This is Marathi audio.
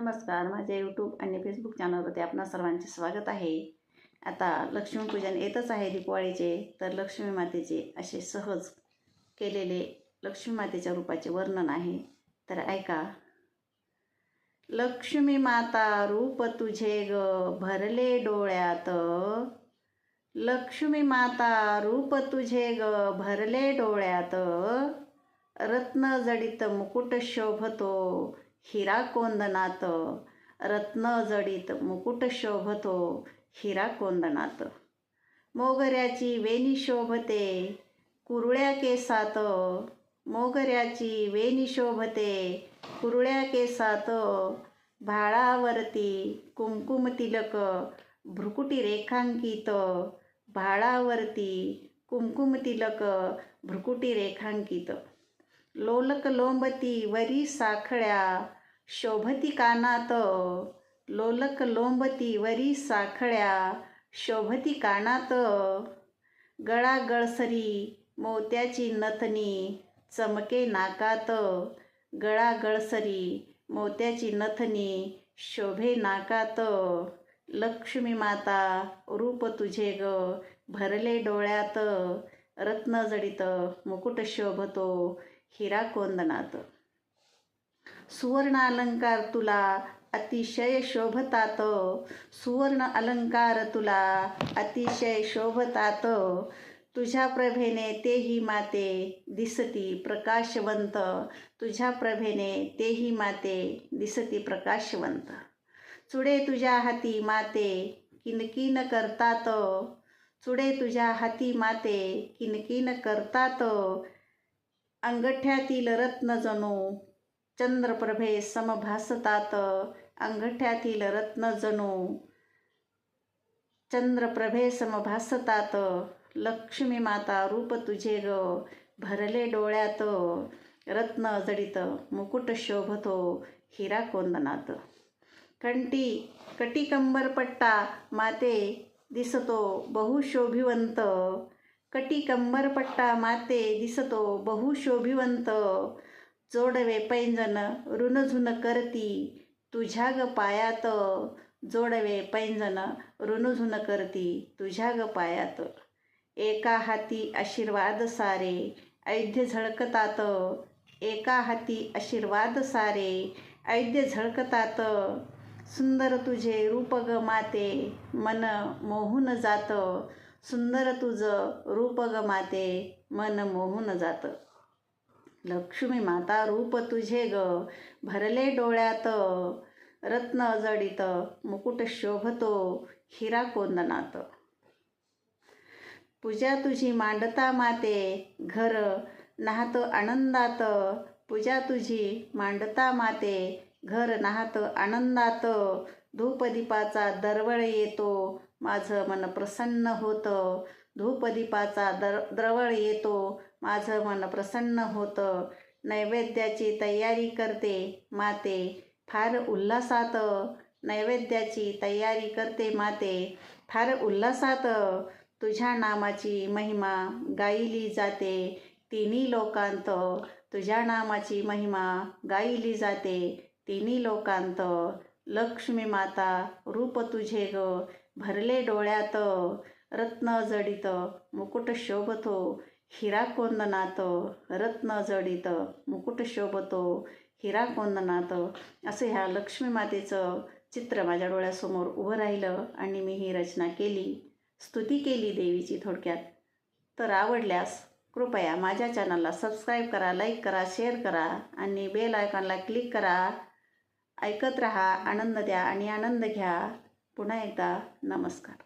नमस्कार माझ्या यूट्यूब आणि फेसबुक चॅनलवरती आपणा सर्वांचे स्वागत आहे. आता लक्ष्मीपूजन येतच आहे दिपवाळीचे तर लक्ष्मी मातेचे असे सहज केलेले लक्ष्मी मातेच्या रूपाचे वर्णन आहे. तर ऐका. लक्ष्मी माता रूप तुझे ग भरले डोळ्यात. लक्ष्मी माता रूप तुझे ग भरले डोळ्यात. रत्न जडित मुकुट शोभतो. हिरा कोंदनात रत्न जडित मुकुट शोभतो हिरा कोंदनात मोगऱ्याची वेणी शोभते कुरळ्या केसात मोगऱ्याची वेणी शोभते कुरळ्या केसात भाळावरती कुमकुम तिलक भ्रुकुटी रेखांकित भाळावरती कुमकुम तिलक भ्रुकुटी रेखांकित. लोलक लोंबती वरी साखळ्या शोभती कानात लोलक लोंबती वरी साखळ्या शोभती कानात. गळा गळसरी मोत्याची नथनी चमके नाकात. गळा गळसरी मोत्याची नथनी शोभे नाकात. लक्ष्मी माता रूप तुझे ग भरले डोळ्यात. रत्न जडित मुकुट शोभतो हिरा कोंदनात. सुवर्ण अलंकार तुला अतिशय शोभतात. सुवर्ण अलंकार तुला अतिशय शोभतात. तुझ्या प्रभेने तेही माते दिसती प्रकाशवंत. तुझ्या प्रभेने तेही माते दिसती प्रकाशवंत. चुडे तुझ्या हाती माते किनकिन करतात. चुडे तुझ्या हाती माते किनकिन करतात. अंगठ्यातील रत्न जणू चंद्रप्रभे समभासतात. अंगठ्यातील रत्न जणू चंद्रप्रभे समभासतात. लक्ष्मी माता रूप तुझे ग भरले डोळ्यात. रत्न जडित मुकुट शोभतो हिरा कोंदनात. कंटी कटिकंबर पट्टा माते दिसतो बहुशोभिवंत. कटिकंबरपट्टा माते दिसतो बहुशोभिवंत जोडवे पैंजन ऋणझुन करती तुझ्या ग पायात. जोडवे पैंजन ऋणझुन करती तुझ्या ग पायात. एका हाती आशीर्वाद सारे ऐद्य झळकतात. एका हाती आशीर्वाद सारे ऐद्य झळकतात. सुंदर तुझे रूप ग माते मन मोहून जातं. सुंदर तुझं रूप ग माते मन मोहून जातं. लक्ष्मी माता रूप तुझे ग. भरले डोळ्यात रत्न अजडित मुकुट शोभतो हिरा कोंदनात. पूजा तुझी मांडता माते घर नाहत आनंदात. पूजा तुझी मांडता माते घर नाहत आनंदात. धूपदीपाचा दरवळ येतो माझं मन प्रसन्न होतं. धूपदीपाचा दर द्रवळ येतो. माझं मन प्रसन्न होतं. नैवेद्याची तयारी करते माते. फार उल्हासात नैवेद्याची तयारी करते माते. फार उल्हासात तुझ्या नामाची महिमा गायली जाते. तिन्ही लोकांत तुझ्या नामाची महिमा गायली जाते. तिन्ही लोकांत लक्ष्मी माता रूप तुझे ग. भरले डोळ्यात रत्न जडित मुकुट शोभतो हिरा कोंदनात रत्न जडित मुकुट शोभतो हिरा कोंदनात. असं ह्या लक्ष्मी मातेचं चित्र माझ्या डोळ्यासमोर उभं राहिलं आणि मी ही रचना केली. स्तुती केली देवीची थोडक्यात. तर आवडल्यास कृपया माझ्या चॅनलला सबस्क्राईब करा लाईक करा शेअर करा आणि बेल आयकॉनला क्लिक करा. ऐकत रहा आनंद द्या आणि आनंद घ्या. पुन्हा एकदा नमस्कार.